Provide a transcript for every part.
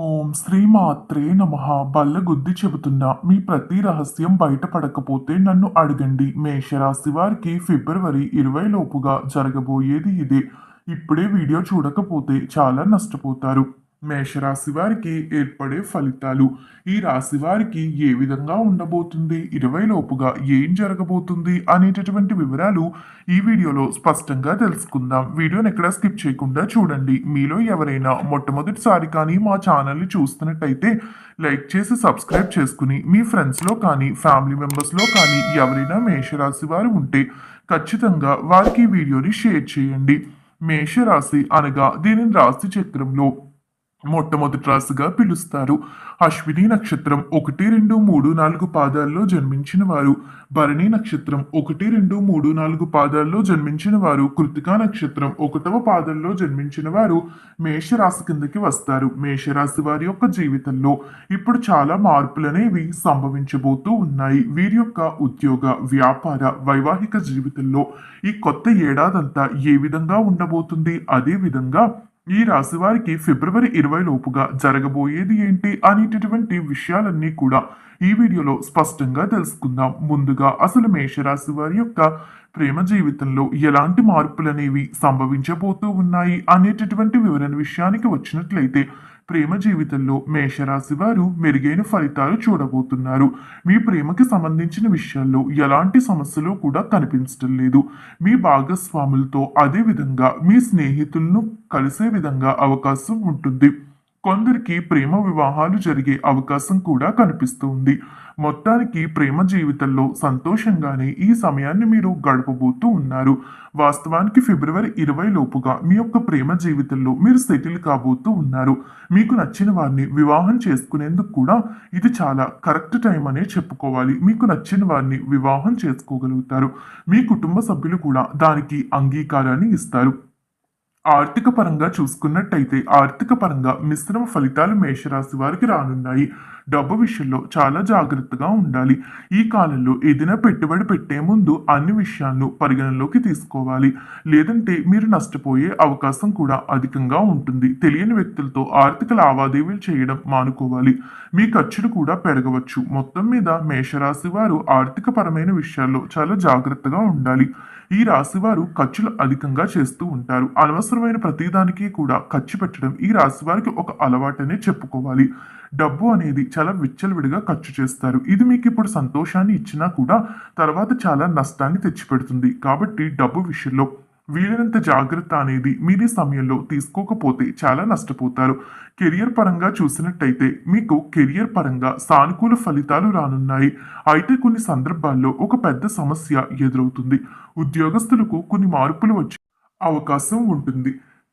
ఓం శ్రీమాత్రే నమ. బల్లగుద్ది చెబుతున్నా మీ ప్రతి రహస్యం బయటపడకపోతే నన్ను అడగండి. మేషరాశి వారికి ఫిబ్రవరి ఇరవై లోపుగా జరగబోయేది ఇదే. ఇప్పుడే వీడియో చూడకపోతే చాలా నష్టపోతారు. మేషరాశి వారికి ఏర్పడే ఫలితాలు. ఈ రాశి వారికి ఏ విధంగా ఉండబోతుంది? ఇరవై లోపుగా ఏం జరగబోతుంది? అనేటటువంటి వివరాలు ఈ వీడియోలో స్పష్టంగా తెలుసుకుందాం. వీడియోని ఎక్కడ స్కిప్ చేయకుండా చూడండి. మీలో ఎవరైనా మొట్టమొదటిసారి కానీ మా ఛానల్ని చూస్తున్నట్టయితే లైక్ చేసి సబ్స్క్రైబ్ చేసుకుని మీ ఫ్రెండ్స్లో కానీ ఫ్యామిలీ మెంబర్స్లో కానీ ఎవరైనా మేషరాశి వారు ఉంటే ఖచ్చితంగా వారికి ఈ వీడియోని షేర్ చేయండి. మేషరాశి అనగా దీనిని రాశి చక్రంలో మొట్టమొదటి రాశిగా పిలుస్తారు. అశ్విని నక్షత్రం ఒకటి రెండు మూడు నాలుగు పాదాల్లో జన్మించిన వారు. భరణి నక్షత్రం ఒకటి రెండు మూడు నాలుగు పాదాల్లో జన్మించిన వారు. కృతికా నక్షత్రం ఒకటవ పాదంలో జన్మించిన వారు మేషరాశి కిందకి వస్తారు. మేషరాశి వారి యొక్క జీవితంలో ఇప్పుడు చాలా మార్పులు అనేవి సంభవించబోతూ ఉన్నాయి. వీరి యొక్క ఉద్యోగ వ్యాపార వైవాహిక జీవితంలో ఈ కొత్త ఏడాదంతా ఏ విధంగా ఉండబోతుంది? అదే విధంగా ఈ రాశి వారికి ఫిబ్రవరి ఇరవై లోపుగా జరగబోయేది ఏంటి అనేటటువంటి విషయాలన్నీ కూడా ఈ వీడియోలో స్పష్టంగా తెలుసుకుందాం. ముందుగా అసలు మేషరాశి వారి యొక్క ప్రేమ జీవితంలో ఎలాంటి మార్పులు అనేవి సంభవించబోతూ ఉన్నాయి అనేటటువంటి వివరణ విషయానికి వచ్చినట్లయితే ప్రేమ జీవితంలో మేషరాశి వారు మెరుగైన ఫలితాలు చూడబోతున్నారు. మీ ప్రేమకి సంబంధించిన విషయాల్లో ఎలాంటి సమస్యలు కూడా కనిపించడం లేదు. మీ భాగస్వాములతో అదే విధంగా మీ స్నేహితులను కలిసే విధంగా అవకాశం ఉంటుంది. కొందరికి ప్రేమ వివాహాలు జరిగే అవకాశం కూడా కనిపిస్తుంది మొత్తానికి ప్రేమ జీవితంలో సంతోషంగానే ఈ సమయాన్ని మీరు గడపబోతూ ఉన్నారు. వాస్తవానికి ఫిబ్రవరి ఇరవై లోపుగా మీ యొక్క ప్రేమ జీవితంలో మీరు సెటిల్ కాబోతూ ఉన్నారు. మీకు నచ్చిన వారిని వివాహం చేసుకునేందుకు కూడా ఇది చాలా కరెక్ట్ టైం అనే చెప్పుకోవాలి. మీకు నచ్చిన వారిని వివాహం చేసుకోగలుగుతారు. మీ కుటుంబ సభ్యులు కూడా దానికి అంగీకారాన్ని ఇస్తారు. ఆర్థిక పరంగా చూసుకున్నట్టయితే ఆర్థిక పరంగా మిశ్రమ ఫలితాలు మేషరాశి వారికి రానున్నాయి. డబ్బు విషయంలో చాలా జాగ్రత్తగా ఉండాలి. ఈ కాలంలో ఏదైనా పెట్టుబడి పెట్టే ముందు అన్ని విషయాలను పరిగణలోకి తీసుకోవాలి. లేదంటే మీరు నష్టపోయే అవకాశం కూడా అధికంగా ఉంటుంది. తెలియని వ్యక్తులతో ఆర్థిక లావాదేవీలు చేయడం మానుకోవాలి. మీ ఖర్చులు కూడా పెరగవచ్చు. మొత్తం మీద మేషరాశి వారు ఆర్థిక పరమైన విషయాల్లో చాలా జాగ్రత్తగా ఉండాలి. ఈ రాశి వారు ఖర్చులు అధికంగా చేస్తూ ఉంటారు. అనవసరమైన ప్రతిదానికి కూడా ఖర్చు పెట్టడం ఈ రాశి వారికి ఒక అలవాటనే చెప్పుకోవాలి. డబ్బు అనేది చాలా విచ్చలవిడిగా ఖర్చు చేస్తారు. ఇది మీకు ఇప్పుడు సంతోషాన్ని ఇచ్చినా కూడా తర్వాత చాలా నష్టాన్ని తెచ్చిపెడుతుంది. కాబట్టి డబ్బు విషయంలో వీలైనంత జాగ్రత్త అనేది మీరు సమయంలో తీసుకోకపోతే చాలా నష్టపోతారు. కెరియర్ పరంగా చూసినట్టయితే మీకు కెరియర్ పరంగా సానుకూల ఫలితాలు రానున్నాయి. అయితే కొన్ని సందర్భాల్లో ఒక పెద్ద సమస్య ఎదురవుతుంది. ఉద్యోగస్తులకు కొన్ని మార్పులు వచ్చే అవకాశం ఉంటుంది.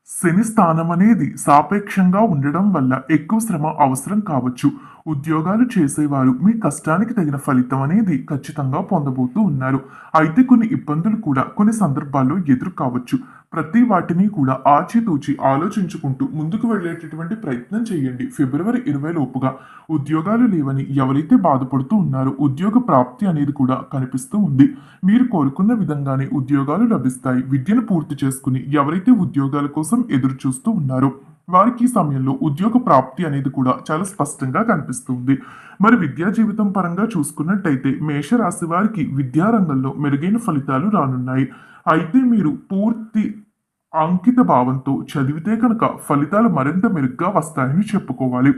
శని స్థానం అనేది సాపేక్షంగా ఉండడం వల్ల ఎక్కువ శ్రమ అవసరం కావచ్చు. ఉద్యోగాలు చేసేవారు మీ కష్టానికి తగిన ఫలితం అనేది ఖచ్చితంగా పొందబోతూ ఉన్నారు. అయితే కొన్ని ఇబ్బందులు కూడా కొన్ని సందర్భాల్లో ఎదురు కావచ్చు ప్రతి వాటిని కూడా ఆచితూచి ఆలోచించుకుంటూ ముందుకు వెళ్ళేటటువంటి ప్రయత్నం చేయండి. ఫిబ్రవరి ఇరవై లోపుగా ఉద్యోగాలు లేవని ఎవరైతే బాధపడుతూ ఉన్నారో ఉద్యోగ ప్రాప్తి అనేది కూడా కనిపిస్తూ ఉంది. మీరు కోరుకున్న విధంగానే ఉద్యోగాలు లభిస్తాయి. విద్యను పూర్తి చేసుకుని ఎవరైతే ఉద్యోగాల కోసం ఎదురు చూస్తూ ఉన్నారో వారికి ఈ సమయంలో ఉద్యోగ ప్రాప్తి అనేది కూడా చాలా స్పష్టంగా కనిపిస్తుంది మరి విద్యా జీవితం పరంగా చూసుకున్నట్టయితే మేషరాశి వారికి విద్యారంగంలో మెరుగైన ఫలితాలు రానున్నాయి. అయితే మీరు పూర్తి అంకిత భావంతో చదివితే కనుక ఫలితాలు మరింత మెరుగ్గా వస్తాయని చెప్పుకోవాలి.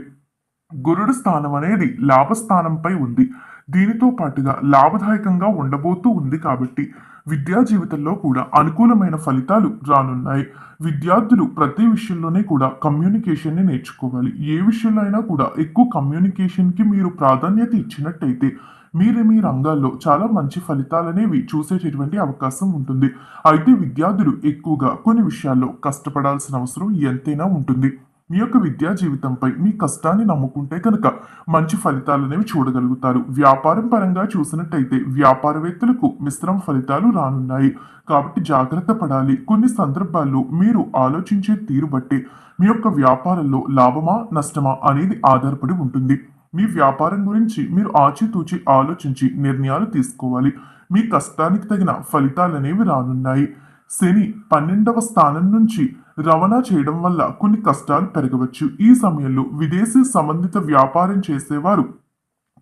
గురుడు స్థానం అనేది లాభస్థానంపై ఉంది. దీనితో పాటుగా లాభదాయకంగా ఉండబోతూ ఉంది కాబట్టి విద్యా జీవితంలో కూడా అనుకూలమైన ఫలితాలు రానున్నాయి. విద్యార్థులు ప్రతి విషయంలోనే కూడా కమ్యూనికేషన్ని నేర్చుకోవాలి. ఏ విషయంలో అయినా కూడా ఎక్కువ కమ్యూనికేషన్కి మీరు ప్రాధాన్యత ఇచ్చినట్టయితే మీరు మీ రంగాల్లో చాలా మంచి ఫలితాలు అనేవి చూసేటటువంటి అవకాశం ఉంటుంది. అయితే విద్యార్థులు ఎక్కువగా కొన్ని విషయాల్లో కష్టపడాల్సిన అవసరం ఎంతైనా ఉంటుంది. మీ యొక్క విద్యా జీవితంపై మీ కష్టాన్ని నమ్ముకుంటే కనుక మంచి ఫలితాలు అనేవి చూడగలుగుతారు. వ్యాపారం పరంగా చూసినట్టయితే వ్యాపారవేత్తలకు మిశ్రమ ఫలితాలు రానున్నాయి. కాబట్టి జాగ్రత్త పడాలి. కొన్ని సందర్భాల్లో మీరు ఆలోచించే తీరు బట్టి మీ యొక్క వ్యాపారంలో లాభమా నష్టమా అనేది ఆధారపడి ఉంటుంది. మీ వ్యాపారం గురించి మీరు ఆచితూచి ఆలోచించి నిర్ణయాలు తీసుకోవాలి. మీ కష్టానికి తగిన ఫలితాలు అనేవి రానున్నాయి. శని పన్నెండవ స్థానం నుంచి రవాణా చేయడం వల్ల కొన్ని కష్టాలు పెరగవచ్చు. ఈ సమయంలో విదేశీ సంబంధిత వ్యాపారం చేసేవారు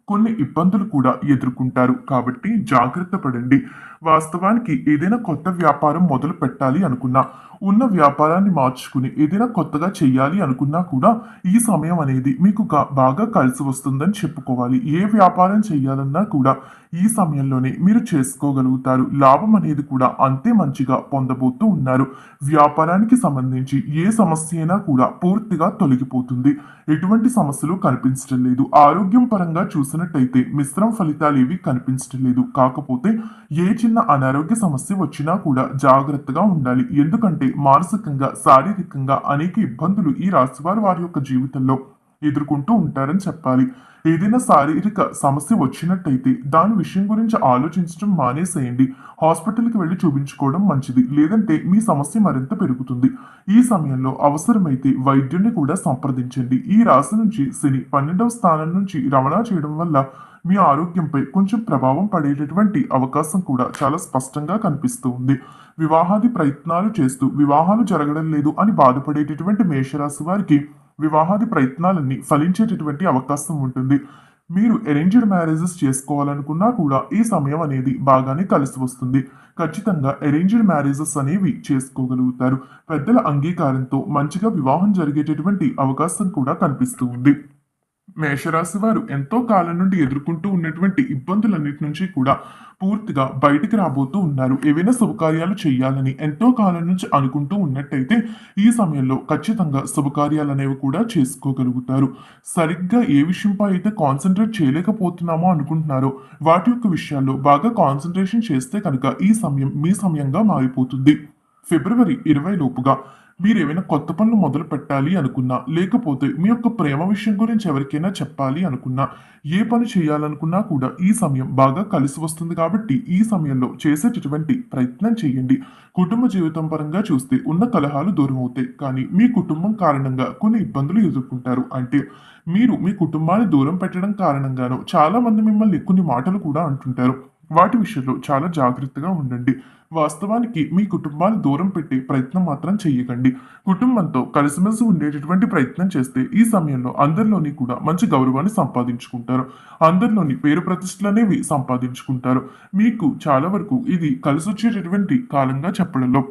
కొన్ని ఇబ్బందులు కూడా ఎదుర్కొంటారు. కాబట్టి జాగ్రత్త పడండి. వాస్తవానికి ఏదైనా కొత్త వ్యాపారం మొదలు పెట్టాలి అనుకున్నా ఉన్న వ్యాపారాన్ని మార్చుకుని ఏదైనా కొత్తగా చేయాలి అనుకున్నా కూడా ఈ సమయం అనేది మీకు బాగా కలిసి వస్తుందని చెప్పుకోవాలి. ఏ వ్యాపారం చేయాలన్నా కూడా ఈ సమయంలోనే మీరు చేసుకోగలుగుతారు. లాభం అనేది కూడా అంతే మంచిగా పొందబోతూ ఉన్నారు. వ్యాపారానికి సంబంధించి ఏ సమస్య అయినా కూడా పూర్తిగా తొలగిపోతుంది. ఎటువంటి సమస్యలు కనిపించడం లేదు. ఆరోగ్యం పరంగా చూసినట్టయితే మిశ్రమ ఫలితాలు ఏవి కనిపించడం లేదు. కాకపోతే ఏ చిన్న అనారోగ్య సమస్య వచ్చినా కూడా జాగ్రత్తగా ఉండాలి. ఎందుకంటే మానసికంగా శారీరకంగా అనేక ఇబ్బందులు ఈ రాశివారు వారి యొక్క జీవితంలో ఎదుర్కొంటూ ఉంటారని చెప్పాలి. ఏదైనా శారీరక సమస్య వచ్చినట్టయితే దాని విషయం గురించి ఆలోచించడం మానేసేయండి. హాస్పిటల్కి వెళ్ళి చూపించుకోవడం మంచిది. లేదంటే మీ సమస్య మరింత పెరుగుతుంది. ఈ సమయంలో అవసరమైతే వైద్యుడిని కూడా సంప్రదించండి. ఈ రాశి నుంచి శని పన్నెండవ స్థానం నుంచి రవాణా చేయడం వల్ల మీ ఆరోగ్యంపై కొంచెం ప్రభావం పడేటటువంటి అవకాశం కూడా చాలా స్పష్టంగా కనిపిస్తూ ఉంది. వివాహాది ప్రయత్నాలు చేస్తూ వివాహాలు జరగడం లేదు అని బాధపడేటటువంటి మేషరాశి వారికి వివాహాది ప్రయత్నాలన్నీ ఫలించేటటువంటి అవకాశం ఉంటుంది. మీరు అరేంజ్డ్ మ్యారేజెస్ చేసుకోవాలనుకున్నా కూడా ఈ సమయం అనేది బాగానే కలిసి వస్తుంది. ఖచ్చితంగా అరేంజ్డ్ మ్యారేజెస్ అనేవి చేసుకోగలుగుతారు. పెద్దల అంగీకారంతో మంచిగా వివాహం జరిగేటటువంటి అవకాశం కూడా కనిపిస్తూ ఉంది. మేషరాశి వారు ఎంతో కాలం నుండి ఎదుర్కొంటూ ఉన్నటువంటి ఇబ్బందులన్నిటి నుంచి కూడా పూర్తిగా బయటికి రాబోతూ ఉన్నారు. ఏవైనా శుభకార్యాలు చేయాలని ఎంతో కాలం నుంచి అనుకుంటూ ఉన్నట్టయితే ఈ సమయంలో ఖచ్చితంగా శుభకార్యాలు అనేవి కూడా చేసుకోగలుగుతారు. సరిగ్గా ఏ విషయంపై అయితే కాన్సన్ట్రేట్ చేయలేకపోతున్నామో అనుకుంటున్నారో వాటి యొక్క విషయాల్లో బాగా కాన్సన్ట్రేషన్ చేస్తే కనుక ఈ సమయం మీ సమయంగా మారిపోతుంది. ఫిబ్రవరి ఇరవై లోపుగా మీరు ఏమైనా కొత్త పనులు మొదలు పెట్టాలి అనుకున్నా లేకపోతే మీ యొక్క ప్రేమ విషయం గురించి ఎవరికైనా చెప్పాలి అనుకున్నా ఏ పని చేయాలనుకున్నా కూడా ఈ సమయం బాగా కలిసి వస్తుంది కాబట్టి ఈ సమయంలో చేసేటటువంటి ప్రయత్నం చేయండి. కుటుంబ జీవితం పరంగా చూస్తే ఉన్న కలహాలు దూరం అవుతాయి. కానీ మీ కుటుంబం కారణంగా కొన్ని ఇబ్బందులు ఎదుర్కొంటారు. అంటే మీరు మీ కుటుంబాన్ని దూరం పెట్టడం కారణంగానో చాలా మంది మిమ్మల్ని కొన్ని మాటలు కూడా అంటుంటారు. వాటి విషయంలో చాలా జాగ్రత్తగా ఉండండి. వాస్తవానికి మీ కుటుంబాన్ని దూరం పెట్టే ప్రయత్నం మాత్రం చేయకండి కుటుంబంతో కలిసిమెలిసి ఉండేటటువంటి ప్రయత్నం చేస్తే ఈ సమయంలో అందరిలోని కూడా మంచి గౌరవాన్ని సంపాదించుకుంటారు. అందరిలోని పేరు ప్రతిష్టలు అనేవి సంపాదించుకుంటారు. మీకు చాలా వరకు ఇది కలిసి వచ్చేటటువంటి కాలంగా చెప్పడంలో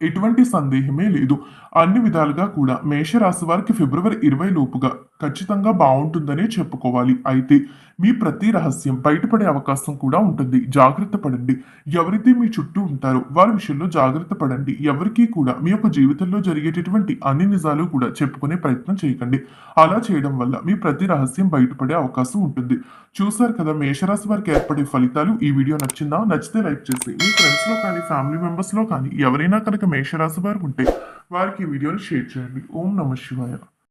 ఎటువంటి సందేహమే లేదు. అన్ని విధాలుగా కూడా మేషరాశి వారికి ఫిబ్రవరి ఇరవై లోపుగా ఖచ్చితంగా బాగుంటుందనే చెప్పుకోవాలి. అయితే మీ ప్రతి రహస్యం బయటపడే అవకాశం కూడా ఉంటుంది. జాగ్రత్త పడండి. ఎవరైతే మీ చుట్టూ ఉంటారో వారి విషయంలో జాగ్రత్త పడండి. ఎవరికీ కూడా మీ యొక్క జీవితంలో జరిగేటటువంటి అన్ని నిజాలు కూడా చెప్పుకునే ప్రయత్నం చేయకండి. అలా చేయడం వల్ల మీ ప్రతి రహస్యం బయటపడే అవకాశం ఉంటుంది. చూసారు కదా మేషరాశి వారికి ఏర్పడే ఫలితాలు. ఈ వీడియో నచ్చిందా? నచ్చితే లైక్ చేసి మీ ఫ్రెండ్స్లో కానీ ఫ్యామిలీ మెంబర్స్లో కానీ ఎవరైనా కనుక మేషరాశి వారు ఉంటే వారికి ఈ వీడియోని షేర్ చేయండి. ఓం నమ శివాయ.